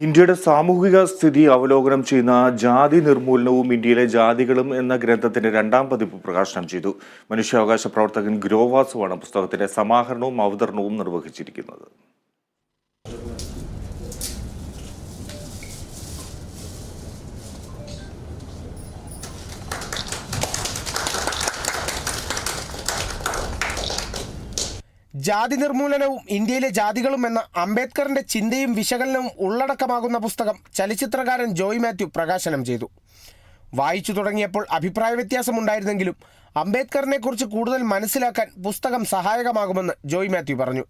ഇന്ത്യയുടെ സാമൂഹിക സ്ഥിതി അവലോകനം ചെയ്യുന്ന ജാതി നിർമൂലനവും ഇന്ത്യയിലെ ജാതികളും എന്ന ഗ്രന്ഥത്തിന്റെ രണ്ടാം പതിപ്പ് പ്രകാശനം ചെയ്തു. മനുഷ്യാവകാശ പ്രവർത്തകൻ ഗ്രോവാസുവാണ് പുസ്തകത്തിന്റെ സമാഹരണവും അവതരണവും നിർവഹിച്ചിരിക്കുന്നത്. ജാതി നിർമൂലനവും ഇന്ത്യയിലെ ജാതികളും എന്ന അംബേദ്കറിന്റെ ചിന്തയും വിശകലനവും ഉള്ളടക്കമാകുന്ന പുസ്തകം ചലച്ചിത്രകാരൻ ജോയ് മാത്യു പ്രകാശനം ചെയ്തു. വായിച്ചു തുടങ്ങിയപ്പോൾ അഭിപ്രായ വ്യത്യാസമുണ്ടായിരുന്നെങ്കിലും അംബേദ്കറിനെക്കുറിച്ച് കൂടുതൽ മനസ്സിലാക്കാൻ പുസ്തകം സഹായകമാകുമെന്ന് ജോയ് മാത്യു പറഞ്ഞു.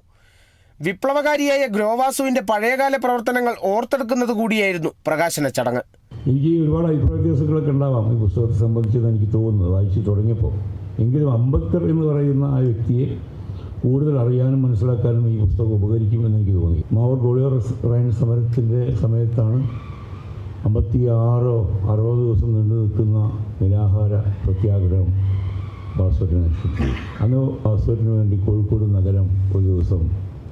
വിപ്ലവകാരിയായ ഗ്രോവാസുവിന്റെ പഴയകാല പ്രവർത്തനങ്ങൾ ഓർത്തെടുക്കുന്നത് കൂടിയായിരുന്നു പ്രകാശന ചടങ്ങ്. എനിക്ക് ഒരുപാട് അഭിപ്രായ വ്യത്യാസങ്ങളൊക്കെ ഉണ്ടാവാം. ഈ പുസ്തകത്തെ സംബന്ധിച്ചെന്ന് എനിക്ക് തോന്നുന്നത് വായിച്ചു തുടങ്ങിയപ്പോൾ. എങ്കിലും അംബേദ്കർ എന്ന് പറയുന്ന ആ വ്യക്തിയെ കൂടുതൽ അറിയാനും മനസ്സിലാക്കാനും ഈ പുസ്തകം ഉപകരിക്കുമെന്ന് എനിക്ക് തോന്നി. മാവൂർ ഗോളിയോർ റൈൻ സമരത്തിന്റെ സമയത്താണ് അമ്പത്തി ആറോ അറുപത് ദിവസം നീണ്ടു നിൽക്കുന്ന നിരാഹാര പ്രത്യാഗ്രഹം നശിച്ചു അന്ന് ഭാസ്വരന് വേണ്ടി കോഴിക്കോട് നഗരം ഒരു ദിവസം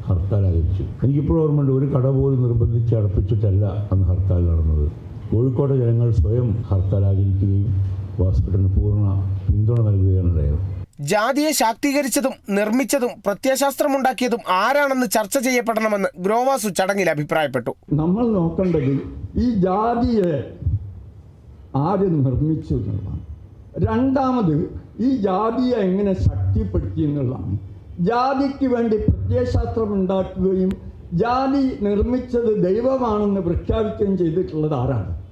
ഹർത്താൽ ആചരിച്ചു എനിക്കിപ്പോഴും ഓർമ്മയുണ്ട് ഒരു കട പോലും നിർബന്ധിച്ച് അടപ്പിച്ചിട്ടല്ല അന്ന് ഹർത്താൽ നടന്നത്. കോഴിക്കോട്ടെ ജനങ്ങൾ സ്വയം ഹർത്താൽ ആചരിക്കുകയും ബാസ്വറ്റിന് പൂർണ പിന്തുണ നൽകുകയാണ് ഉണ്ടായത്. ജാതിയെ ശാക്തീകരിച്ചതും നിർമ്മിച്ചതും പ്രത്യയശാസ്ത്രമുണ്ടാക്കിയതും ആരാണെന്ന് ചർച്ച ചെയ്യപ്പെടണമെന്ന് ഗ്രോവാസു ചടങ്ങിൽ അഭിപ്രായപ്പെട്ടു. നമ്മൾ നോക്കേണ്ടത് ഈ ജാതിയെ ആര് നിർമ്മിച്ചു രണ്ടാമത് ഈ ജാതിയെ എങ്ങനെ ശക്തിപ്പെടുത്തി എന്നുള്ളതാണ്. ജാതിക്ക് വേണ്ടി പ്രത്യയശാസ്ത്രം ഉണ്ടാക്കുകയും ജാതി നിർമ്മിച്ചത് ദൈവമാണെന്ന് പ്രഖ്യാപിക്കുകയും ചെയ്തിട്ടുള്ളത് ആരാണ്?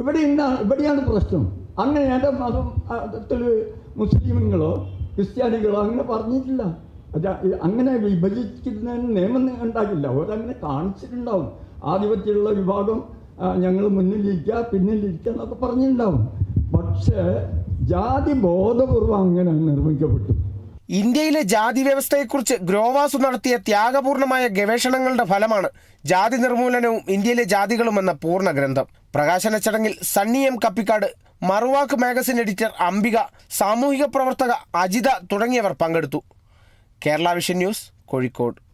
ഇവിടെ ഇവിടെയാണ് പ്രശ്നം. അങ്ങനെ എന്റെ മതം മതത്തിൽ മുസ്ലിമുകളോ ക്രിസ്ത്യാനികളോ അങ്ങനെ പറഞ്ഞിട്ടില്ല. അങ്ങനെ വിഭജിക്കുന്നതിന് നിയമം ഉണ്ടാകില്ല. അവരങ്ങനെ കാണിച്ചിട്ടുണ്ടാവും. ആധിപത്യമുള്ള വിഭാഗം ഞങ്ങൾ മുന്നിലിരിക്കുക പിന്നിലിരിക്കുക എന്നൊക്കെ പറഞ്ഞിട്ടുണ്ടാവും. പക്ഷേ ജാതി ബോധപൂർവം അങ്ങനെ നിർമ്മിക്കപ്പെട്ടു. ഇന്ത്യയിലെ ജാതി വ്യവസ്ഥയെക്കുറിച്ച് ഗ്രോവാസു നടത്തിയ ത്യാഗപൂർണമായ ഗവേഷണങ്ങളുടെ ഫലമാണ് ജാതി നിർമൂലനവും ഇന്ത്യയിലെ ജാതികളും എന്ന പൂർണ ഗ്രന്ഥം. പ്രകാശന ചടങ്ങിൽ Sunny M Kappikkad Maruvakku magazine editor Ambika സാമൂഹിക പ്രവർത്തക അജിത തുടങ്ങിയവർ പങ്കെടുത്തു. Kerala vision news Kozhikode.